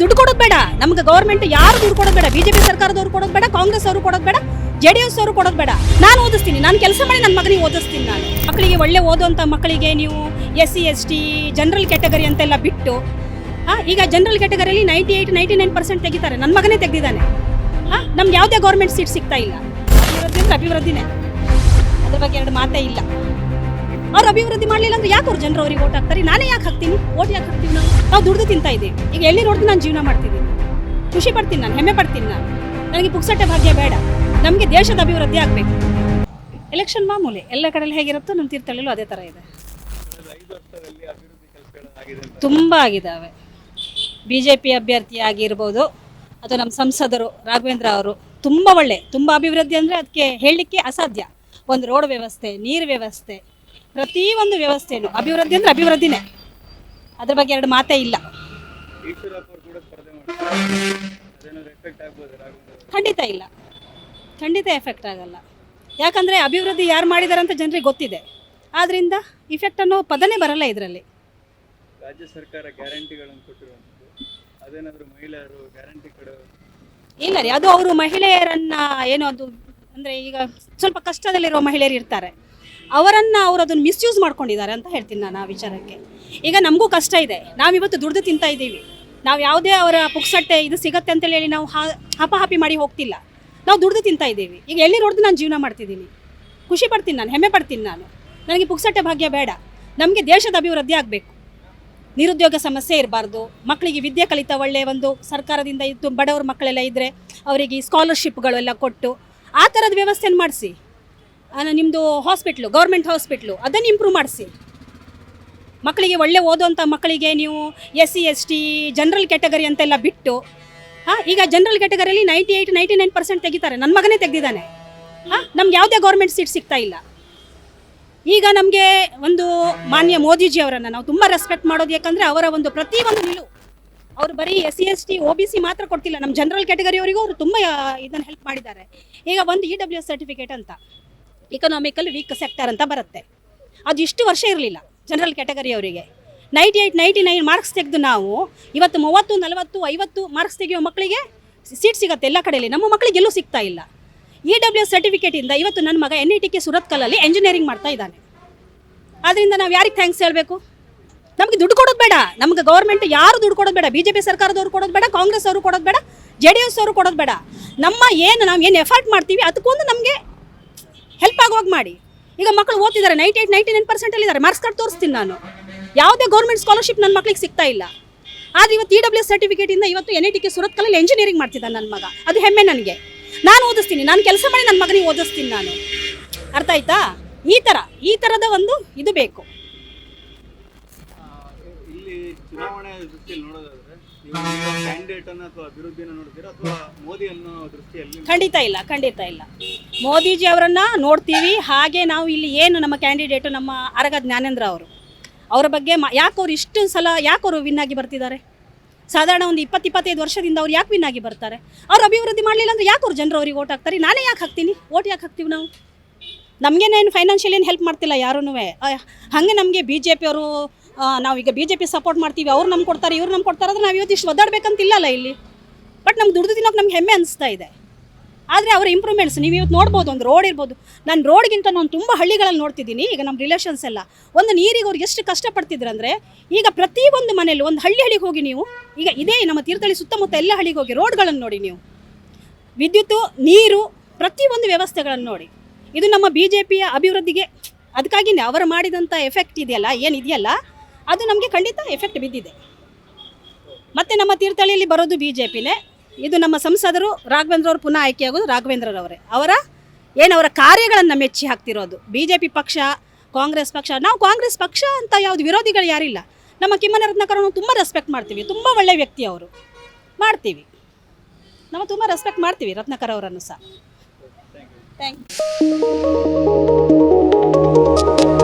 ದುಡ್ಡು ಕೊಡೋದು ಬೇಡ. ನಮ್ಗೆ ಗೌರ್ಮೆಂಟ್ ಯಾರು ದುಡ್ಡು ಕೊಡೋದು ಬೇಡ. ಬಿಜೆಪಿ ಸರ್ಕಾರದವ್ರು ಕೊಡೋದು ಬೇಡ. ಕಾಂಗ್ರೆಸ್ ಅವರು ಕೊಡೋದು ಬೇಡ. ಜೆ ಡಿ ಎಸ್ ಅವರು ಕೊಡೋದು ಬೇಡ. ನಾನು ಓದಿಸ್ತೀನಿ. ನಾನು ಕೆಲಸ ಮಾಡಿ ನನ್ನ ಮಗನಿಗೆ ಓದಿಸ್ತೀನಿ ನಾನು. ಮಕ್ಕಳಿಗೆ ಒಳ್ಳೆ ಓದುವಂಥ ಮಕ್ಕಳಿಗೆ ನೀವು S C S T general category ಅಂತೆಲ್ಲ ಬಿಟ್ಟು, ಹಾಂ, ಈಗ general ಕ್ಯಾಟಗರಿಯಲ್ಲಿ ninety eight ninety nine percent ತೆಗಿತಾರೆ. ನನ್ನ ಮಗನೇ ತೆಗೆದಿದ್ದಾನೆ. ಹಾಂ, ನಮ್ಗೆ ಯಾವುದೇ ಗೌರ್ಮೆಂಟ್ ಸೀಟ್ ಸಿಗ್ತಾ ಇಲ್ಲ. ಅಭಿವೃದ್ಧಿ ಅಂದರೆ ಅಭಿವೃದ್ಧಿನೇ. ಅದ್ರ ಬಗ್ಗೆ ಎರಡು ಮಾತೇ ಇಲ್ಲ. ಅವ್ರು ಅಭಿವೃದ್ಧಿ ಮಾಡಲಿಲ್ಲ ಅಂದ್ರೆ ಯಾಕೆ ಅವ್ರು ಜನರು ಅವ್ರಿಗೆ ಓಟ್ ಹಾಕ್ತಾರೆ ನಾನೇ ಯಾಕೆ ಹಾಕ್ತೀನಿ? ಓಟ್ ಯಾಕೆ ಹಾಕ್ತೀವಿ ನಾವು? ನಾವು ದುಡ್ದು ತಿಂತಾ ಇದೆ ಈಗ ಎಲ್ಲಿ ನೋಡಿದ್ರೆ ನಾನು ಜೀವನ ಮಾಡ್ತಿದ್ದೀನಿ. ಖುಷಿ ಪಡ್ತೀನಿ ನಾನು, ಹೆಮ್ಮೆ ಪಡ್ತೀನಿ ನಾನು. ನನಗೆ ಪುಕ್ಸಟ್ಟೆ ಭಾಗ್ಯ ಬೇಡ. ನಮಗೆ ದೇಶದ ಅಭಿವೃದ್ಧಿ ಆಗಬೇಕು. ಎಲೆಕ್ಷನ್ ಮಾಮೂಲಿ ಎಲ್ಲ ಕಡೆಯಲ್ಲಿ ಹೇಗಿರುತ್ತೋ ನಮ್ಮ ತೀರ್ಥಳ್ಳಿಲು ಅದೇ ಥರ ಇದೆ. ತುಂಬ ಆಗಿದ್ದಾವೆ ಬಿ ಜೆ ಪಿ ಅಭ್ಯರ್ಥಿ ಆಗಿರ್ಬೋದು ಅಥವಾ ನಮ್ಮ ಸಂಸದರು ರಾಘವೇಂದ್ರ ಅವರು. ತುಂಬ ಒಳ್ಳೆ, ತುಂಬ ಅಭಿವೃದ್ಧಿ ಅಂದರೆ ಅದಕ್ಕೆ ಹೇಳಲಿಕ್ಕೆ ಅಸಾಧ್ಯ. ಒಂದು ರೋಡ್ ವ್ಯವಸ್ಥೆ, ನೀರು ವ್ಯವಸ್ಥೆ ಪ್ರತಿಯೊಂದು ವ್ಯವಸ್ಥೆನೂ ಅಭಿವೃದ್ಧಿ ಅಂದ್ರೆ ಅಭಿವೃದ್ಧಿನೇ. ಅದ್ರ ಬಗ್ಗೆ ಎರಡು ಮಾತೇ ಇಲ್ಲ. ಖಂಡಿತ ಇಲ್ಲ. ಖಂಡಿತ ಎಫೆಕ್ಟ್ ಆಗಲ್ಲ. ಯಾಕಂದ್ರೆ ಅಭಿವೃದ್ಧಿ ಯಾರು ಮಾಡಿದ್ದಾರೆ ಅಂತ ಜನರಿಗೆ ಗೊತ್ತಿದೆ. ಆದ್ರಿಂದ ಇಫೆಕ್ಟ್ ಅನ್ನೋ ಪದನೇ ಬರಲ್ಲ ಇದರಲ್ಲಿ. ರಾಜ್ಯ ಸರ್ಕಾರ ಗ್ಯಾರಂಟಿಗಳನ್ನು ಕೊಟ್ಟಿರುವಂಥದ್ದು. ಅದೇನಾದ್ರು ಮಹಿಳೆಯರು ಗ್ಯಾರಂಟಿ ಕೊಡೋ ಇಲ್ಲ ರೀ ಅದು ಅವರು ಮಹಿಳೆಯರನ್ನ ಏನು ಅದು ಅಂದ್ರೆ ಈಗ ಸ್ವಲ್ಪ ಕಷ್ಟದಲ್ಲಿರುವ ಮಹಿಳೆಯರು ಇರ್ತಾರೆ. ಅವರನ್ನು ಅವರು ಅದನ್ನು ಮಿಸ್ಯೂಸ್ ಮಾಡ್ಕೊಂಡಿದ್ದಾರೆ ಅಂತ ಹೇಳ್ತೀನಿ ನಾನು ಆ ವಿಚಾರಕ್ಕೆ. ಈಗ ನಮಗೂ ಕಷ್ಟ ಇದೆ. ನಾವಿವತ್ತು ದುಡ್ದು ತಿಂತಾ ಇದ್ದೀವಿ. ನಾವು ಯಾವುದೇ ಅವರ ಪುಕ್ಸಟ್ಟೆ ಇದು ಸಿಗತ್ತೆ ಅಂತೇಳಿ ಹೇಳಿ ನಾವು ಹಾ, ಹಪಾಹಪಿ ಮಾಡಿ ಹೋಗ್ತಿಲ್ಲ. ನಾವು ದುಡ್ದು ತಿಂತಾ ಇದ್ದೀವಿ. ಈಗ ಎಲ್ಲಿ ನೋಡಿದ್ರೆ ನಾನು ಜೀವನ ಮಾಡ್ತಿದ್ದೀನಿ. ಖುಷಿ ಪಡ್ತೀನಿ ನಾನು, ಹೆಮ್ಮೆ ಪಡ್ತೀನಿ ನಾನು. ನನಗೆ ಪುಕ್ಸಟ್ಟೆ ಭಾಗ್ಯ ಬೇಡ. ನಮಗೆ ದೇಶದ ಅಭಿವೃದ್ಧಿ ಆಗಬೇಕು. ನಿರುದ್ಯೋಗ ಸಮಸ್ಯೆ ಇರಬಾರ್ದು. ಮಕ್ಕಳಿಗೆ ವಿದ್ಯೆ ಕಲಿತ ಒಳ್ಳೆಯ ಒಂದು ಸರ್ಕಾರದಿಂದ ಇದ್ದು ಬಡವ್ರ ಮಕ್ಕಳೆಲ್ಲ ಇದ್ದರೆ ಅವರಿಗೆ ಸ್ಕಾಲರ್ಶಿಪ್ಗಳೆಲ್ಲ ಕೊಟ್ಟು ಆ ಥರದ ವ್ಯವಸ್ಥೆನ ಮಾಡಿಸಿ. ನಿಮ್ಮದು ಹಾಸ್ಪಿಟ್ಲು ಗೌರ್ಮೆಂಟ್ ಹಾಸ್ಪಿಟ್ಲು ಅದನ್ನು ಇಂಪ್ರೂವ್ ಮಾಡಿಸಿ. ಮಕ್ಕಳಿಗೆ ಒಳ್ಳೆ ಓದುವಂಥ ಮಕ್ಕಳಿಗೆ ನೀವು S C S T general category ಅಂತೆಲ್ಲ ಬಿಟ್ಟು, ಹಾಂ, ಈಗ general ಕ್ಯಾಟಗರಿಯಲ್ಲಿ ninety eight ninety nine percent ತೆಗಿತಾರೆ. ನನ್ನ ಮಗನೇ ತೆಗೆದಿದ್ದಾನೆ. ಹಾಂ, ನಮ್ಗೆ ಯಾವುದೇ ಗೌರ್ಮೆಂಟ್ ಸೀಟ್ ಸಿಗ್ತಾ ಇಲ್ಲ. ಈಗ ನಮಗೆ ಒಂದು ಮಾನ್ಯ ಮೋದಿಜಿ ಅವರನ್ನು ನಾವು ತುಂಬ ರೆಸ್ಪೆಕ್ಟ್ ಮಾಡೋದು, ಯಾಕಂದರೆ ಅವರ ಒಂದು ಪ್ರತಿಯೊಂದು ನಿಲುವು. ಅವರು ಬರೀ S C S T O B C ಮಾತ್ರ ಕೊಡ್ತಿಲ್ಲ. ನಮ್ಮ ಜನರಲ್ ಕ್ಯಾಟಗರಿಯವರಿಗೂ ಅವರು ತುಂಬ ಇದನ್ನು ಹೆಲ್ಪ್ ಮಾಡಿದ್ದಾರೆ. ಈಗ ಒಂದು ಇ ಡಬ್ಲ್ಯೂ ಸರ್ಟಿಫಿಕೇಟ್ ಅಂತ. ಇಕನಾಮಿಕಲ್ ವೀಕ್ ಸೆಕ್ಟರ್ ಅಂತ ಬರುತ್ತೆ. ಅದು ಇಷ್ಟು ವರ್ಷ ಇರಲಿಲ್ಲ general ಕ್ಯಾಟಗರಿಯವರಿಗೆ ninety eight ninety nine marks ತೆಗೆದು ನಾವು ಇವತ್ತು ಮೂವತ್ತು, ನಲವತ್ತು, ಐವತ್ತು ಮಾರ್ಕ್ಸ್ ತೆಗೆಯೋ ಮಕ್ಕಳಿಗೆ ಸೀಟ್ ಸಿಗುತ್ತೆ ಎಲ್ಲ ಕಡೆಯಲ್ಲಿ. ನಮ್ಮ ಮಕ್ಕಳಿಗೆ ಎಲ್ಲೂ ಸಿಗ್ತಾ ಇಲ್ಲ. ಇ ಡಬ್ಲ್ಯೂ ಎಸ್ ಸರ್ಟಿಫಿಕೇಟಿಂದ ಇವತ್ತು ನನ್ನ ಮಗ ಎನ್ ಇ ಟಿ ಕೆ ಸುರತ್ಕಲಲ್ಲಿ ಎಂಜಿನಿಯರಿಂಗ್ ಮಾಡ್ತಾ ಇದ್ದಾನೆ. ಆದ್ದರಿಂದ ನಾವು ಯಾರಿಗೆ ಥ್ಯಾಂಕ್ಸ್ ಹೇಳಬೇಕು? ನಮಗೆ ದುಡ್ಡು ಕೊಡೋದು ಬೇಡ. ನಮಗೆ ಗೌರ್ಮೆಂಟ್ ಯಾರು ದುಡ್ಡು ಕೊಡೋದು ಬೇಡ. ಬಿ ಜೆ ಪಿ ಸರ್ಕಾರದವ್ರು ಕೊಡೋದು ಬೇಡ ಕಾಂಗ್ರೆಸ್ ಅವರು ಕೊಡೋದು ಬೇಡ ಜೆ ಡಿ ಎಸ್ ಅವರು ಕೊಡೋದು ಬೇಡ. ನಮ್ಮ ಏನು, ನಾವು ಏನು ಎಫರ್ಟ್ ಮಾಡ್ತೀವಿ, ಅದಕ್ಕೊಂದು ನಮಗೆ ಹೆಲ್ಪ್ ಆಗುವಾಗ ಮಾಡಿ. ಈಗ ಮಕ್ಕಳು ಓದ್ತಿದ್ದಾರೆ ನೈಂಟಿ ಏಯ್ಟ್ ನೈಂಟಿ ನೈನ್ ಪರ್ಸೆಂಟಲ್ಲಿ ಇದ್ದಾರೆ ಮಾರ್ಕ್ಸ್ ಕಾರ್ಡ್ ತೋರಿಸ್ತೀನಿ ನಾನು. ಯಾವುದೇ ಗೌರ್ಮೆಂಟ್ ಸ್ಕಾಲರ್ಶಿಪ್ ನನ್ನ ಮಕ್ಳಿಗೆ ಸಿಗ್ತಾ ಇಲ್ಲ. ಆದರೆ ಇವತ್ತು ಇ ಡಬ್ಲ್ಯೂ ಎಸ್ ಸರ್ಟಿಫಿಕೇಟಿಂದ ಇವತ್ತು ಎನ್ ಐ ಟಿ ಕೆ ಸುರತ್ಕಲಲ್ಲಿ ಎಂಜಿನಿಯರಿಂಗ್ ಮಾಡ್ತಿದ್ದಾನೆ ನನ್ನ ಮಗ. ಅದು ಹೆಮ್ಮೆ ನನಗೆ. ನಾನು ಓದಿಸ್ತೀನಿ. ನಾನು ಕೆಲಸ ಮಾಡಿ ನನ್ನ ಮಗನಿಗೆ ಓದಿಸ್ತೀನಿ ನಾನು. ಅರ್ಥ ಆಯ್ತಾ? ಈ ಥರ ಈ ಥರದ ಒಂದು ಇದು ಬೇಕು. ಚುನಾವಣೆ ದೃಷ್ಟಿಯಲ್ಲಿ ನೋಡೋದಾದ್ರೆ ಕ್ಯಾಂಡಿಡೇಟ್ ಅನ್ನ ಅಥವಾ ನೋಡ್ತೀರಾ ಅಥವಾ ಮೋದಿ ಅನ್ನೋ ದೃಷ್ಟಿಯಲ್ಲಿ ಖಂಡಿತ ಇಲ್ಲ ಖಂಡಿತ ಇಲ್ಲ. ಮೋದಿಜಿ ಅವರನ್ನ ನೋಡ್ತೀವಿ. ಹಾಗೆ ನಾವು ಇಲ್ಲಿ ಏನು ನಮ್ಮ ಕ್ಯಾಂಡಿಡೇಟ್ ನಮ್ಮ ಅರಗ ಜ್ಞಾನೇಂದ್ರ ಅವರು. ಅವರ ಬಗ್ಗೆ ಯಾಕೆ ಅವ್ರು ಇಷ್ಟು ಸಲ ಯಾಕೆ ಅವರು ವಿನ್ ಆಗಿ ಬರ್ತಿದ್ದಾರೆ? ಸಾಧಾರಣ ಒಂದು ಇಪ್ಪತ್ತು ಇಪ್ಪತ್ತೈದು ವರ್ಷದಿಂದ ಅವ್ರು ಯಾಕೆ ವಿನ್ ಆಗಿ ಬರ್ತಾರೆ? ಅವ್ರು ಅಭಿವೃದ್ಧಿ ಮಾಡಲಿಲ್ಲ ಅಂದ್ರೆ ಯಾಕೆ ಅವ್ರು ಜನರು ಅವ್ರಿಗೆ ಓಟ್ ಹಾಕ್ತಾರೆ? ನಾನೇ ಯಾಕೆ ಹಾಕ್ತೀನಿ? ಓಟ್ ಯಾಕೆ ಹಾಕ್ತೀವಿ ನಾವು? ನಮಗೇನೇನು ಫೈನಾನ್ಷಿಯಲ್ ಏನು ಹೆಲ್ಪ್ ಮಾಡ್ತಿಲ್ಲ ಯಾರೂ ಹಾಗೆ ನಮಗೆ ಬಿ ಜೆ ಪಿಯವರು ನಾವೀಗ ಬಿ ಜೆ ಪಿ ಸಪೋರ್ಟ್ ಮಾಡ್ತೀವಿ, ಅವ್ರು ನಮ್ಗೆ ಕೊಡ್ತಾರೆ, ಇವ್ರು ನಮ್ಗೆ ಕೊಡ್ತಾರೆ ಅಂದ್ರೆ ನಾವು ಇವತ್ತು ಇಷ್ಟು ಒದ್ದಾಡ್ಬೇಕಂತಿಲ್ಲಲ್ಲ ಇಲ್ಲಿ. ಬಟ್ ನಮ್ಗೆ ದುಡ್ದು ತಿನ್ನೋಕೆ ನಮ್ಗೆ ಹೆಮ್ಮೆ ಅನಿಸ್ತಾ ಇದೆ. ಆದರೆ ಅವರ ಇಂಪ್ರೂವ್ಮೆಂಟ್ಸ್ ನೀವು ಇವತ್ತು ನೋಡ್ಬೋದು, ಒಂದು ರೋಡ್ ಇರ್ಬೋದು. ನಾನು ರೋಡ್ಗಿಂತ ನಾನು ತುಂಬ ಹಳ್ಳಿಗಳಲ್ಲಿ ನೋಡ್ತಿದ್ದೀನಿ, ಈಗ ನಮ್ಮ ರಿಲೇಷನ್ಸ್ ಎಲ್ಲ. ಒಂದು ನೀರಿಗೆ ಅವ್ರು ಎಷ್ಟು ಕಷ್ಟಪಡ್ತಿದ್ರು ಅಂದರೆ ಈಗ ಪ್ರತಿಯೊಂದು ಮನೆಯಲ್ಲಿ ಒಂದು ಹಳ್ಳಿ ಹಳ್ಳಿಗೆ ಹೋಗಿ ನೀವು, ಈಗ ಇದೇ ನಮ್ಮ ತೀರ್ಥಹಳ್ಳಿ ಸುತ್ತಮುತ್ತ ಎಲ್ಲ ಹಳ್ಳಿಗೆ ಹೋಗಿ ರೋಡ್ಗಳನ್ನು ನೋಡಿ ನೀವು. ವಿದ್ಯುತ್ತು, ನೀರು, ಪ್ರತಿಯೊಂದು ವ್ಯವಸ್ಥೆಗಳನ್ನು ನೋಡಿ. ಇದು ನಮ್ಮ ಬಿ ಜೆ ಪಿಯ ಅಭಿವೃದ್ಧಿಗೆ, ಅದಕ್ಕಾಗಿನೇ ಅವರು ಮಾಡಿದಂಥ ಎಫೆಕ್ಟ್ ಇದೆಯಲ್ಲ ಏನಿದೆಯಲ್ಲ ಅದು ನಮಗೆ ಖಂಡಿತ ಎಫೆಕ್ಟ್ ಬಿದ್ದಿದೆ. ಮತ್ತು ನಮ್ಮ ತೀರ್ಥಹಳ್ಳಿಯಲ್ಲಿ ಬರೋದು ಬಿ ಜೆ ಪಿನೇ ಇದು ನಮ್ಮ ಸಂಸದರು ರಾಘವೇಂದ್ರ ಅವರು ಪುನಃ ಆಯ್ಕೆಯಾಗೋದು ರಾಘವೇಂದ್ರರವರೇ. ಅವರ ಏನು ಅವರ ಕಾರ್ಯಗಳನ್ನು ಮೆಚ್ಚಿ ಹಾಕ್ತಿರೋದು. ಬಿ ಜೆ ಪಿ ಪಕ್ಷ, ಕಾಂಗ್ರೆಸ್ ಪಕ್ಷ, ನಾವು ಕಾಂಗ್ರೆಸ್ ಪಕ್ಷ ಅಂತ ಯಾವುದು ವಿರೋಧಿಗಳು ಯಾರಿಲ್ಲ. ನಮ್ಮ ಕಿಮ್ಮನ ರತ್ನಾಕರನ್ನು ತುಂಬ ರೆಸ್ಪೆಕ್ಟ್ ಮಾಡ್ತೀವಿ. ತುಂಬ ಒಳ್ಳೆಯ ವ್ಯಕ್ತಿ ಅವರು. ಮಾಡ್ತೀವಿ. ನಾವು ತುಂಬ ರೆಸ್ಪೆಕ್ಟ್ ಮಾಡ್ತೀವಿ ರತ್ನಾಕರ್ ಅವರನ್ನು ಸಹ. Thank you